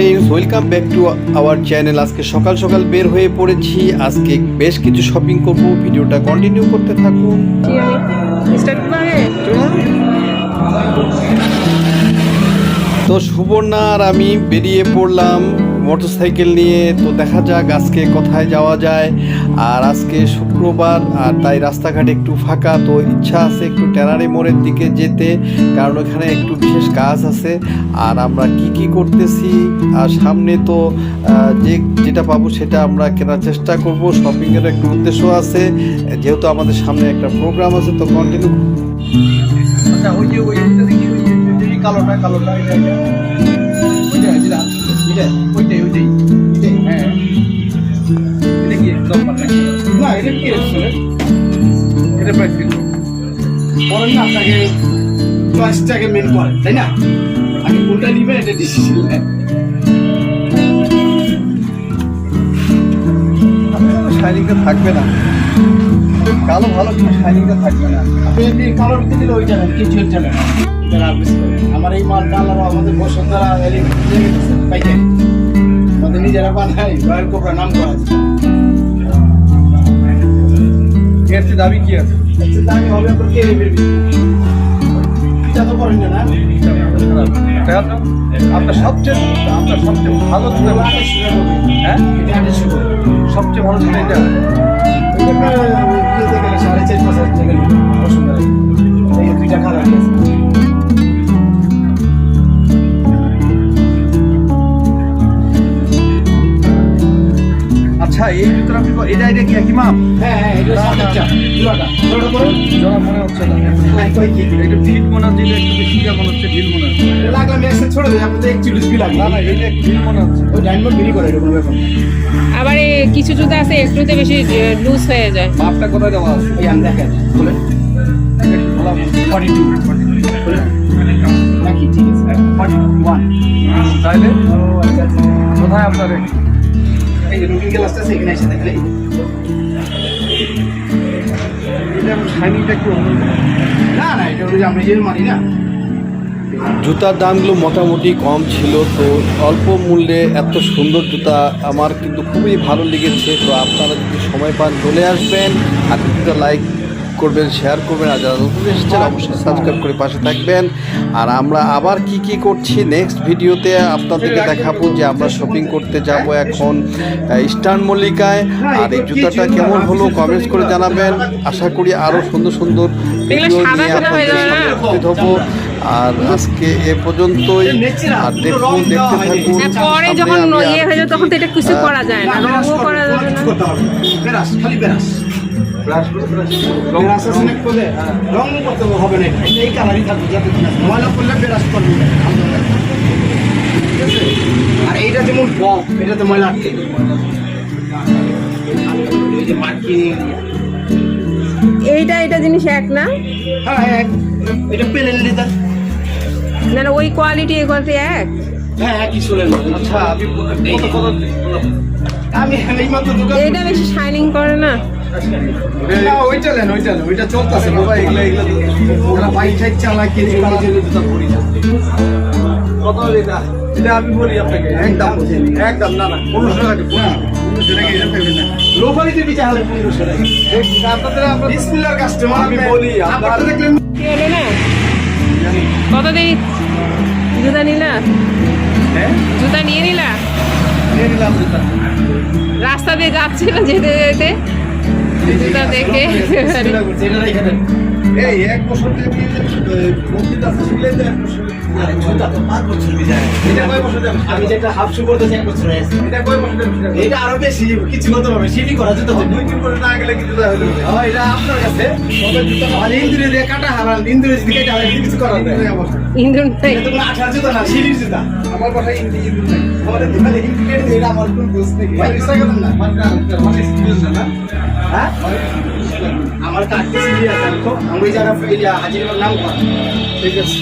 Friends welcome back to our channel আজকে সকাল সকাল বের হয়ে পড়েছি। আজকে বেশ কিছু শপিং করব। ভিডিওটা কন্টিনিউ করতে থাকুন। তো সুবর্ণা আর আমি বেরিয়ে পড়লাম। মোটরসাইকেল নিয়ে তো দেখা যাক আজকে কোথায় যাওয়া যায়। আর আজকে শুক্রবার, আর তাই রাস্তাঘাট একটু ফাঁকা, তো ইচ্ছা আছে একটু টেনারি মোড়ের দিকে যেতে, কারণ ওখানে একটু বিশেষ কাজ আছে। আর আমরা কি কি করতেছি, আর সামনে তো যে যেটা পাবো সেটা আমরা কেনার চেষ্টা করব। শপিংয়ের একটু উদ্দেশ্য আছে, যেহেতু আমাদের সামনে একটা প্রোগ্রাম আছে, তো কন্টিনিউ আচ্ছা ওই যে, ওই না কি আসলে? এটা প্রাইস কিন্তু না আপনাকে চয়েসটাকে মেন করে তাই না? আগে কোনটা নিবে এটা ডিসিশন শাইনিংটা থাকবে না। কালো ভালো কিন্তু শাইনিংটা থাকবে না। আপনি যদি কালোর ভিতরে দিলে ওইটা নেন কিছু একটা নেন এটা রাখ বেশি করে। আমার এই মালটা আল্লাহ আমাদের বসুন্ধরা পাইছে। আমাদের নিজেরা বানাই রয়্যাল কোবরা নাম করা আছে। দাবি কি আছে? দাবি হবে আপনার কে তো না সবচেয়ে আপনার সবচেয়ে ভালো? হ্যাঁ? সবচেয়ে ভালো ছিল এটা সাড়ে দুইটা আচ্ছা এই জুতোটা আপনি ক- এটা এটা কি একই মাপ হ্যাঁ হ্যাঁ এটা সাতটা জোড়াটা জোড়াটা করুন জোড়া মনে হচ্ছে না। হ্যাঁ এটা ফিট মনে হচ্ছে এটা একটু বেশি যা মনে হচ্ছে ঢিল মনে হচ্ছে। একসাথে ছোড়ে দেয় একটু লুজ লাগবে না না এটা একটু ঢিল মনে হচ্ছে। ওই ডায়মন্ড বিক্রি করে এরকম ব্যাপার। আবার এই কিছু জুতা আছে একটুতে বেশি লুজ হয়ে যায়। মাপটা কোথায় দেওয়া আছে? এই আমি দেখেন বলেন ফর্টি টু নাকি ঠিক আছে। ফর্টি ওয়ান আচ্ছা আচ্ছা। কোথায় আপনার না এটা মারি না। জুতার দামগুলো মোটামুটি কম ছিল, তো অল্প মূল্যে এত সুন্দর জুতা আমার কিন্তু খুবই ভালো লেগেছে। তো আপনারা যদি সময় পান, চলে আসবেন। আর ভিডিওটা লাইক করবেন শেয়ার করবেন আর যারা নতুন এসেছেন অবশ্যই সাবস্ক্রাইব করে পাশে থাকবেন। আর আমরা আবার কি কি করছি নেক্সট ভিডিওতে আপনাদেরকে দেখাবো যে আমরা শপিং করতে যাব এখন ইস্টার্ন মল্লিকায় আর এই জুতাটা কেমন হলো কমেন্টস করে জানাবেন। আশা করি আরও সুন্দর সুন্দর ভিডিও নিয়ে আপনাদের যাবে সামনে উপস্থিত হব। আর আজকে এ পর্যন্তই। আর দেখুন দেখতে থাকুন। হ্যাঁ, পরে যখন ইয়ে হয়ে যায় তখন তো এটা কিছু করা যায় না। রঙও করা যাবে না। করতে হবে বেরাস খালি বেরাস বেরাস আছে না করলে রং করতে হবে না এই কালারই থাকবে যাতে ময়লা করলে বেরাস করবে ঠিক আছে? আর এইটা যেমন বক এটাতে ময়লা আটকে এই যে মার্কিং এইটা এটা জিনিস এক না হ্যাঁ এক এটা পেলেন লিটার না না ওই কোয়ালিটি এই কোয়ালিটি এক হ্যাঁ একই শুনেন আচ্ছা আমি আমি দোকান এইটা বেশি শাইনিং করে না না ওইটা নেন ওইটা নেন ওইটা চলতেছে বাবা এগুলা এগুলা ওরা বাইক টাইক চালায় কিনে কালা জেলে জুতা পরি না কত এটা এটা আমি বলি আপনাকে। একদম একদম না না পনেরোশো টাকা পনেরোশো টাকা এটা পেবেন না লোকালিতে বিচার হলে পনেরোশো টাকা। আপনাদের আমরা বিসমিল্লার কাস্টমার আমি বলি, আপনার- আপনার দেখলেন কি হলো না কত দিন? জুতা নিলা? হ্যাঁ? জুতা নিয়ে নিলা? নিয়ে নিলাম জুতা। রাস্তা দিয়ে যাচ্ছিল যেতে যেতে। জুতা দেখে এই এক বছর থেকে বক্তৃতা শিখলেন তো এক বছর। আরে জুতা তো পাঁচ বছর বিদায়। এটা কয় বছর যাবে আমি যেটা হাফ শু করতেছি এক বছর হয়েছে এটা কয় বছর যাবে এটা আরও বেশি কিছু করতে পারবে সিটি করা জুতা তো দুই দিন করে না গেলে কিন্তু হলো? না। এটা আপনার কাছে? তবে জুতা দিয়ে কাটা হারাল ইন্দুরে যদি কেটে হারাল কিছু করার নেই। ইন্দুর নাই এটা তো আঠার জুতা না সিঁড়ির জুতা। আমার কথা হিন্দি হিন্দি নাই। আমাদের দোকানে হিন্দি কেটে দিয়ে আমার কোন দোষ নেই। ভাই বিশ্বাস করেন না মানে মানে না হ্যাঁ আমার কাটতে সিঁড়ি আমি তো নাম করা। ঠিক আছে।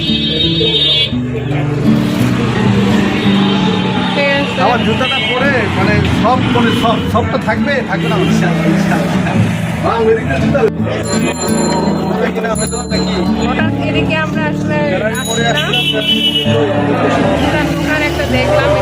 আমার জুতাটা পরে মানে সব মানে সব সবটা থাকবে থাকবে না? আমরা আসলে একটা দেখলাম।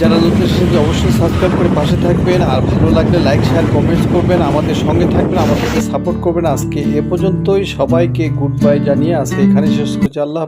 যারা নতুন সেটি অবশ্যই সাবস্ক্রাইব করে পাশে থাকবেন। আর ভালো লাগলে লাইক শেয়ার কমেন্টস করবেন। আমাদের সঙ্গে থাকবেন, আমাদেরকে সাপোর্ট করবেন। আজকে এ পর্যন্তই। সবাইকে গুড বাই জানিয়ে আজকে এখানে শেষ করছি। আল্লাহ।